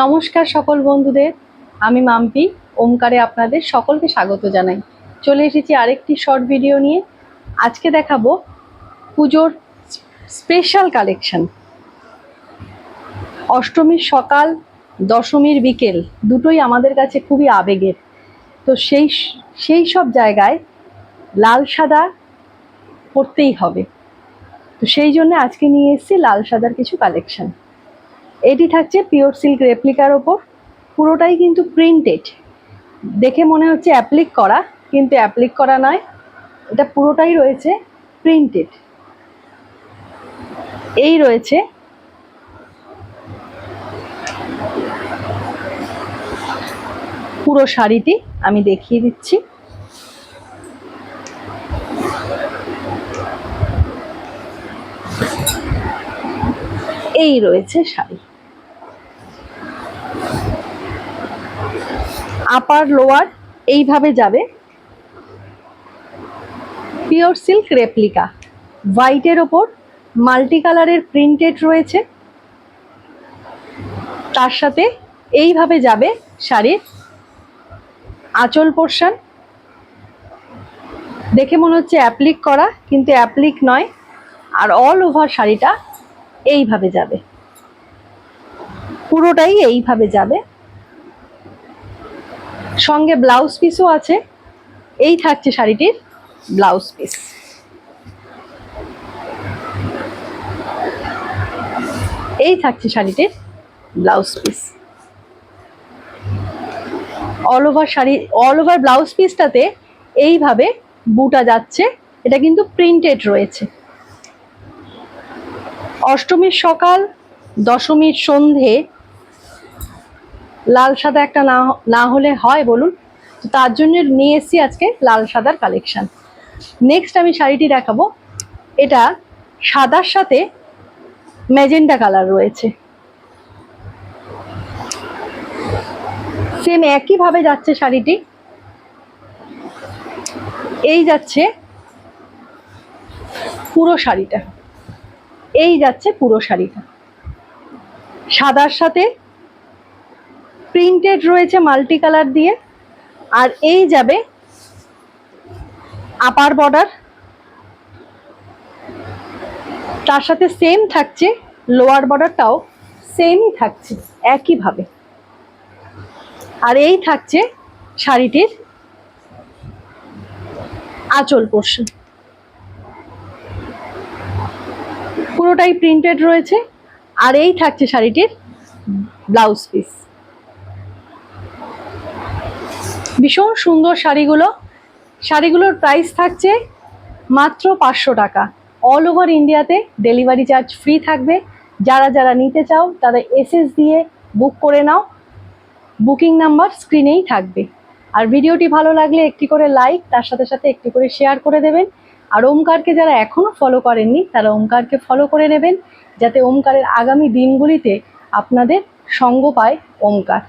নমস্কার সকল বন্ধুদের, আমি মাম্পি, ওমকারে আপনাদের সকলকে স্বাগত জানাই। চলে এসেছি আরেকটি শর্ট ভিডিও নিয়ে। আজকে দেখাবো পুজোর স্পেশাল কালেকশন অষ্টমীর সকাল, দশমীর বিকেল দুটোই আমাদের কাছে খুবই আবেগের। তো সেই সেই সব জায়গায় লাল সাদা পরতেই হবে। তো সেই জন্য আজকে নিয়ে এসেছি লাল সাদার কিছু কালেকশন এটি থাকছে পিওর সিল্ক রেপ্লিকার ওপর। পুরোটাই কিন্তু প্রিন্টেড দেখে মনে হচ্ছে অ্যাপ্লিক করা, কিন্তু অ্যাপ্লিক করা নয়। এটা পুরোটাই রয়েছে প্রিন্টেড এই রয়েছে পুরো শাড়িটি। আমি দেখিয়ে দিচ্ছি। এই রয়েছে শাড়ি। আপার লোয়ার এইভাবে যাবে। পিওর সিল্ক রেপ্লিকা হোয়াইটের ওপর মাল্টি কালারের প্রিন্টেড রয়েছে। তার সাথে এইভাবে যাবে শাড়ির আঁচল পোর্শন দেখে মনে হচ্ছে অ্যাপ্লিক করা, কিন্তু অ্যাপ্লিক নয়। আর অল ওভার শাড়িটা এইভাবে যাবে। পুরোটাই এইভাবে যাবে। সঙ্গে ব্লাউজ পিসও আছে। এই থাকছে শাড়িটির ব্লাউজ পিস এই থাকছে শাড়িটির blouse piece all over sari all over blouse পিসটাতে এইভাবে বুটা যাচ্ছে। এটা কিন্তু প্রিন্টেড রয়েছে। অষ্টমীর সকাল, দশমীর সন্ধে লাল সাদা একটা না হলে হয় বলুন। তো তার জন্য নিয়ে এসেছি আজকে লাল সাদার কালেকশান নেক্সট আমি শাড়িটি দেখাবো। এটা সাদার সাথে ম্যাজেন্ডা কালার রয়েছে। সেম একইভাবে যাচ্ছে শাড়িটি। এই যাচ্ছে পুরো শাড়িটা। এই যাচ্ছে পুরো শাড়িটা। সাদার সাথে প্রিন্টেড রয়েছে মাল্টি কালার দিয়ে। আর এই যাবে আপার বর্ডার তার সাথে সেম থাকছে লোয়ার বর্ডারটাও সেমই থাকছে, একইভাবে। আর এই থাকছে শাড়িটির আঁচল পোর্শন পুরোটাই প্রিন্টেড রয়েছে। আর এই থাকছে শাড়িটির ব্লাউজ পিস ভীষণ সুন্দর শাড়িগুলো। শাড়িগুলোর প্রাইস থাকছে মাত্র পাঁচশো টাকা। অল ওভার ইন্ডিয়াতে ডেলিভারি চার্জ ফ্রি থাকবে। যারা যারা নিতে চাও তারা এসএস দিয়ে বুক করে নাও। বুকিং নাম্বার স্ক্রিনেই থাকবে। আর ভিডিওটি ভালো লাগলে একটি করে লাইক তার সাথে সাথে একটি করে শেয়ার করে দেবেন। আর ওমকারকে যারা এখনও ফলো করেননি, তারা ওমকারকে ফলো করে নেবেন। যাতে ওমকারের আগামী দিনগুলিতে আপনাদের সঙ্গ পায় ওমকার।